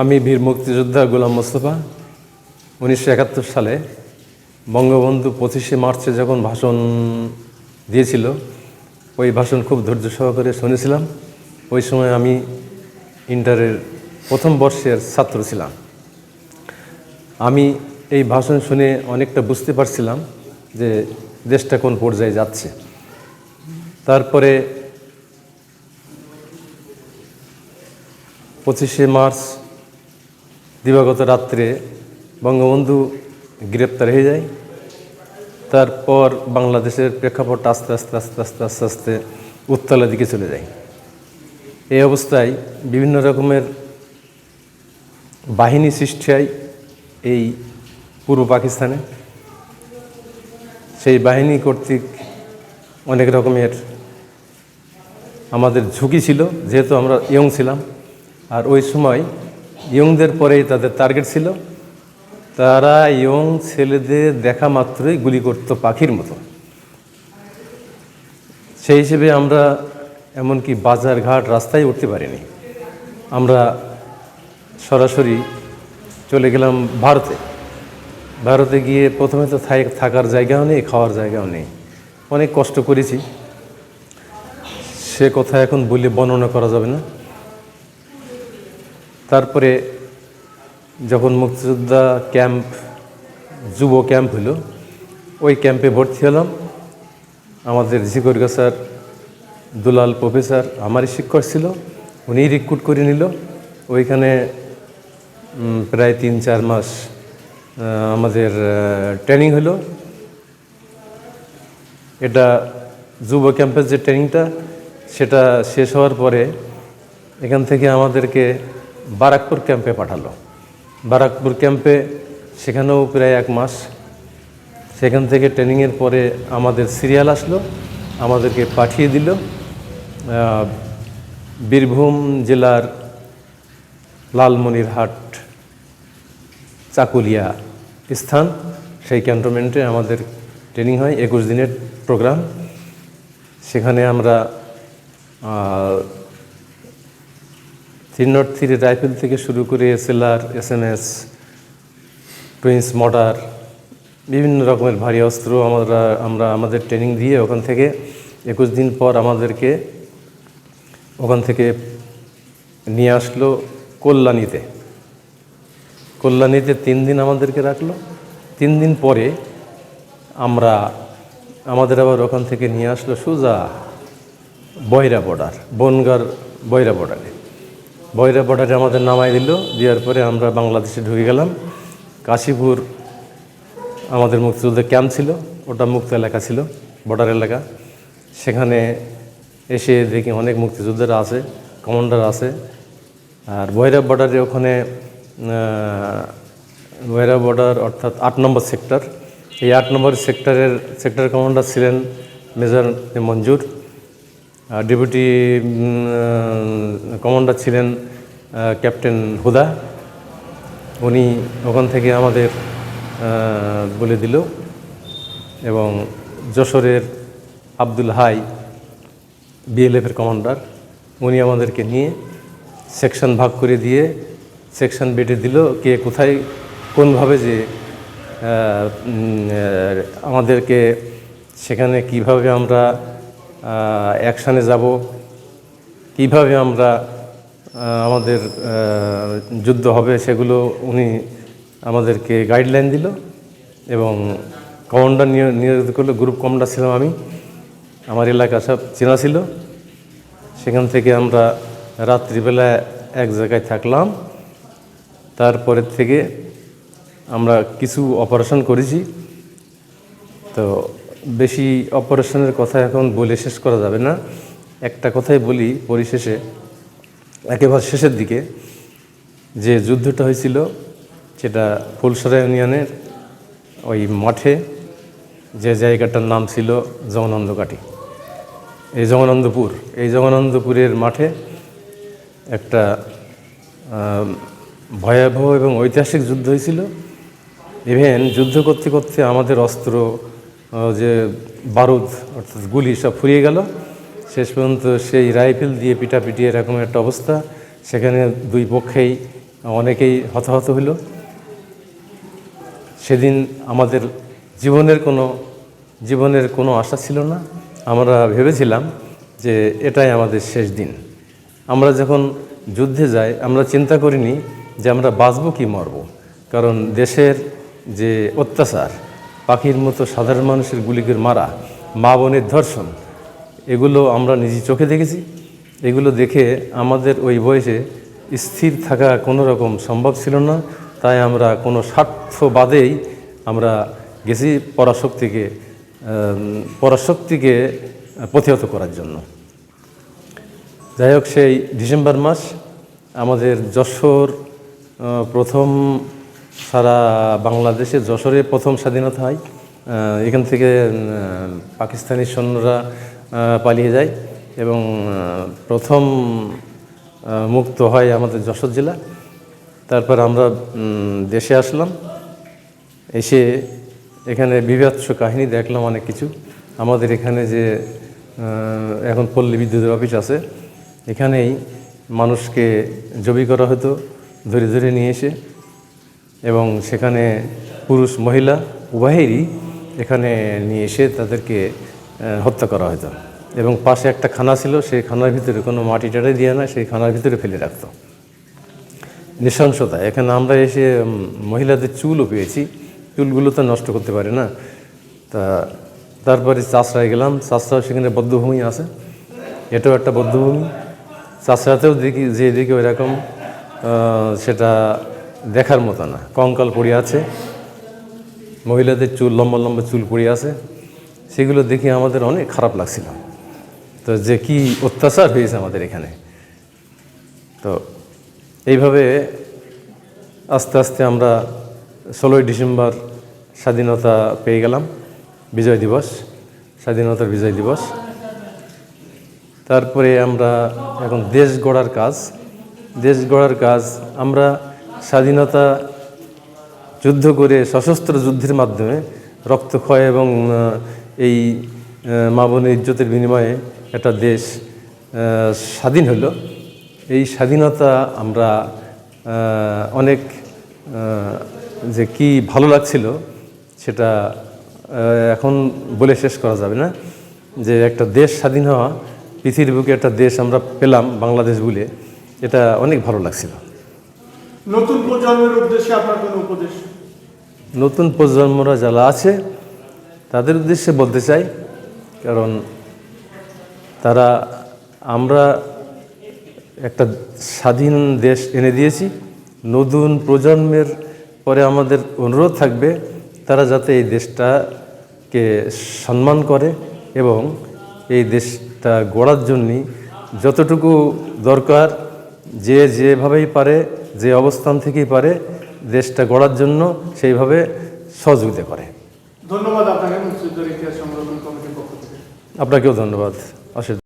আমি বীর মুক্তিযোদ্ধা গোলাম মোস্তফা। উনিশশো একাত্তর সালে বঙ্গবন্ধু পঁচিশে মার্চে যখন ভাষণ দিয়েছিল, ওই ভাষণ খুব ধৈর্য সহকারে শুনেছিলাম। ওই সময় আমি ইন্টারের প্রথম বর্ষের ছাত্র ছিলাম। আমি এই ভাষণ শুনে অনেকটা বুঝতে পারছিলাম যে দেশটা কোন পর্যায়ে যাচ্ছে। তারপরে পঁচিশে মার্চ দিবাগত রাত্রে বঙ্গবন্ধু গ্রেপ্তার হয়ে যায়। তারপর বাংলাদেশের প্রেক্ষাপট আস্তে আস্তে আস্তে আস্তে আস্তে আস্তে উত্তলের দিকে চলে যায়। এই অবস্থায় বিভিন্ন রকমের বাহিনী সৃষ্টি হয় এই পূর্ব পাকিস্তানে। সেই বাহিনী কর্তৃক অনেক রকমের আমাদের ঝুঁকি ছিল, যেহেতু আমরা ইয়ং ছিলাম। আর ওই সময় ইয়ংদের পরেই তাদের টার্গেট ছিল। তারা ইয়ং ছেলেদের দেখা মাত্রই গুলি করত পাখির মতো। সেই হিসেবে আমরা এমনকি বাজার ঘাট রাস্তায় উঠতে পারিনি। আমরা সরাসরি চলে গেলাম ভারতে। ভারতে গিয়ে প্রথমে তো থাকার জায়গাও নেই, খাওয়ার জায়গাও নেই। অনেক কষ্ট করেছি। সে কথা এখন বলে বর্ণনা করা যাবে না। তারপরে যখন মুক্তিযোদ্ধা ক্যাম্প, যুব ক্যাম্প হলো, ওই ক্যাম্পে ভর্তি হলাম। আমাদের জিকরগাছার দুলাল প্রফেসর আমারই শিক্ষক ছিল উনি রিক্রুট করে নিল। ওইখানে প্রায় তিন চার মাস আমাদের ট্রেনিং হলো। এটা যুব ক্যাম্পের যে ট্রেনিংটা সেটা শেষ হওয়ার পরে এখান থেকে আমাদেরকে বারাকপুর ক্যাম্পে পাঠালো। বারাকপুর ক্যাম্পে সেখানেও প্রায় এক মাস। সেখান থেকে ট্রেনিংয়ের পরে আমাদের সিরিয়াল আসলো, আমাদেরকে পাঠিয়ে দিল। বীরভূম জেলার লালমনিরহাট চাকুলিয়া স্থান, সেই ক্যান্টনমেন্টে আমাদের ট্রেনিং হয়, একুশ দিনের প্রোগ্রাম। সেখানে আমরা থ্রি নট থ্রি রাইফেল থেকে শুরু করে SLR S M S twins mortar বিভিন্ন রকমের ভারী অস্ত্র আমরা আমরা আমাদের ট্রেনিং দিয়ে ওখান থেকে একুশ দিন পর আমাদেরকে ওখান থেকে নিয়ে আসলো কল্যাণীতে। কল্যাণীতে তিন দিন আমাদেরকে রাখল। তিন দিন পরে আমরা, আমাদের আবার ওখান থেকে নিয়ে আসলো সোজা বয়রা বর্ডার বনগার বয়রা বর্ডারে বয়রা বর্ডারে আমাদের নামাই দিল, দেওয়ার পরে আমরা বাংলাদেশে ঢুকে গেলাম। কাশীপুর আমাদের মুক্তিযুদ্ধের ক্যাম্প ছিল, ওটা মুক্ত এলাকা ছিল, বর্ডার এলাকা। সেখানে এসে দেখি অনেক মুক্তিযোদ্ধারা আছে, কমান্ডার আছে। আর বৈরাব বর্ডারে ওখানে বৈরাব বর্ডার অর্থাৎ আট নম্বর সেক্টর। এই আট নম্বর সেক্টরের সেক্টর কমান্ডার ছিলেন মেজর মঞ্জুর। ডেপুটি কমান্ডার ছিলেন ক্যাপ্টেন হুদা। উনি ওখান থেকে আমাদের বলে দিল। এবং যশোরের আব্দুল হাই, বিএলএফের কমান্ডার, উনি আমাদেরকে নিয়ে সেকশন ভাগ করে দিয়ে সেকশন বেটে দিল কে কোথায়, কোনভাবে যে আমাদেরকে সেখানে কীভাবে আমরা অ্যাকশানে যাব। কীভাবে আমরা আমাদের যুদ্ধ হবে সেগুলো উনি আমাদেরকে গাইডলাইন দিল এবং কমান্ডার নিয়- নিয়োজিত করল গ্রুপ কমান্ডার ছিলাম আমি। আমার এলাকা সব চেনা ছিল। সেখান থেকে আমরা রাত্রিবেলা এক জায়গায় থাকলাম। তারপরের থেকে আমরা কিছু অপারেশন করেছি। তো বেশি অপারেশনের কথা এখন বলে শেষ করা যাবে না। একটা কথাই বলি পরিশেষে, একেবারে শেষের দিকে। যে যুদ্ধটা হয়েছিল, সেটা ফুলসরা ইউনিয়নের ওই মাঠে, যে জায়গাটার নাম ছিল জগনন্দকাটি এই জগনন্দপুর এই জগনন্দপুরের মাঠে একটা ভয়াবহ এবং ঐতিহাসিক যুদ্ধ হয়েছিল। ইভেন যুদ্ধ করতে করতে আমাদের অস্ত্র যে বারুদ, অর্থাৎ গুলি সব ফুরিয়ে গেল। শেষ পর্যন্ত সেই রাইফেল দিয়ে পিটাপিটি এরকম একটা অবস্থা। সেখানে দুই পক্ষেই অনেকেই হতাহত হইল সেদিন আমাদের জীবনের কোনো জীবনের কোনো আশা ছিল না। আমরা ভেবেছিলাম যে এটাই আমাদের শেষ দিন। আমরা যখন যুদ্ধে যাই, আমরা চিন্তা করিনি যে আমরা বাঁচব কি মরব। কারণ দেশের যে অত্যাচার পাখির মতো সাধারণ মানুষের গুলিকে মারা, মা বোনের ধর্ষণ, এগুলো আমরা নিজে চোখে দেখেছি। এগুলো দেখে আমাদের ওই বয়সে স্থির থাকা কোনো রকম সম্ভব ছিল না। তাই আমরা কোনো স্বার্থবাদেই আমরা গেছি পরাশক্তিকে পরাশক্তিকে প্রতিহত করার জন্য। যাই হোক, সেই ডিসেম্বর মাস আমাদের যশোর প্রথম সারা বাংলাদেশে যশোরে প্রথম স্বাধীনতা হয় এখান থেকে পাকিস্তানি সৈন্যরা পালিয়ে যায় এবং প্রথম মুক্ত হয় আমাদের যশোর জেলা। তারপর আমরা দেশে আসলাম, এসে এখানে বিভৎস কাহিনী দেখলাম অনেক কিছু। আমাদের এখানে যে এখন পল্লী বিদ্যুতের অফিস আছে, এখানেই মানুষকে জবি করা হতো, ধরে ধরে নিয়ে এসে এবং সেখানে পুরুষ, মহিলা উভয়েরই এখানে নিয়ে এসে তাদেরকে হত্যা করা হতো। এবং পাশে একটা খানা ছিল, সেই খানার ভিতরে কোনো মাটি টাটি দিয়ে না, সেই খানার ভিতরে ফেলে রাখতো। নৃশংসতা, এখানে আমরা এসে মহিলাদের চুলও পেয়েছি। চুলগুলো তো নষ্ট করতে পারে না। তা তারপরে চাষরায় গেলাম। চাষরাও সেখানে বদ্ধভূমি আছে। এটাও একটা বদ্ধভূমি। চাষরাতেও দেখি, যে দেখি ওইরকম সেটা দেখার মতো না। কঙ্কাল পড়ে আছে। মহিলাদের চুল, লম্বা লম্বা চুল পড়ে আছে। সেগুলো দেখে আমাদের অনেক খারাপ লাগছিল। তো যে কি অত্যাচার হয়েছে আমাদের এখানে। তো এইভাবে আস্তে আস্তে আমরা ষোলোই ডিসেম্বর স্বাধীনতা পেয়ে গেলাম। বিজয় দিবস, স্বাধীনতার বিজয় দিবস। তারপরে আমরা এখন দেশ গড়ার কাজ। দেশ গড়ার কাজ আমরা স্বাধীনতা যুদ্ধ করে সশস্ত্র যুদ্ধের মাধ্যমে রক্তক্ষয় এবং এই মা ইজ্জতের বিনিময়ে একটা দেশ স্বাধীন হলো। এই স্বাধীনতা আমরা অনেক যে কি ভালো লাগছিল সেটা এখন বলে শেষ করা যাবে না। যে একটা দেশ স্বাধীন হওয়া, পৃথিবীর বুকে একটা দেশ আমরা পেলাম, বাংলাদেশ বলে, এটা অনেক ভালো লাগছিল। নতুন প্রজন্মের উদ্দেশ্যে আপনার কোনো উপদেশ? নতুন প্রজন্মরা যারা আছে, তাদের উদ্দেশ্যে বলতে চাই, কারণ তারা, আমরা একটা স্বাধীন দেশ এনে দিয়েছি। নতুন প্রজন্মের পরে আমাদের অনুরোধ থাকবে, তারা যাতে এই দেশটাকে সম্মান করে এবং এই দেশটা গড়ার জন্যই যতটুকু দরকার, যে যেভাবেই পারে যে অবস্থান থেকেই পারে দেশটা গড়ার জন্য সেইভাবে সহযোগিতা করে। ধন্যবাদ আপনাকে আপনাকেও ধন্যবাদ। অশেষ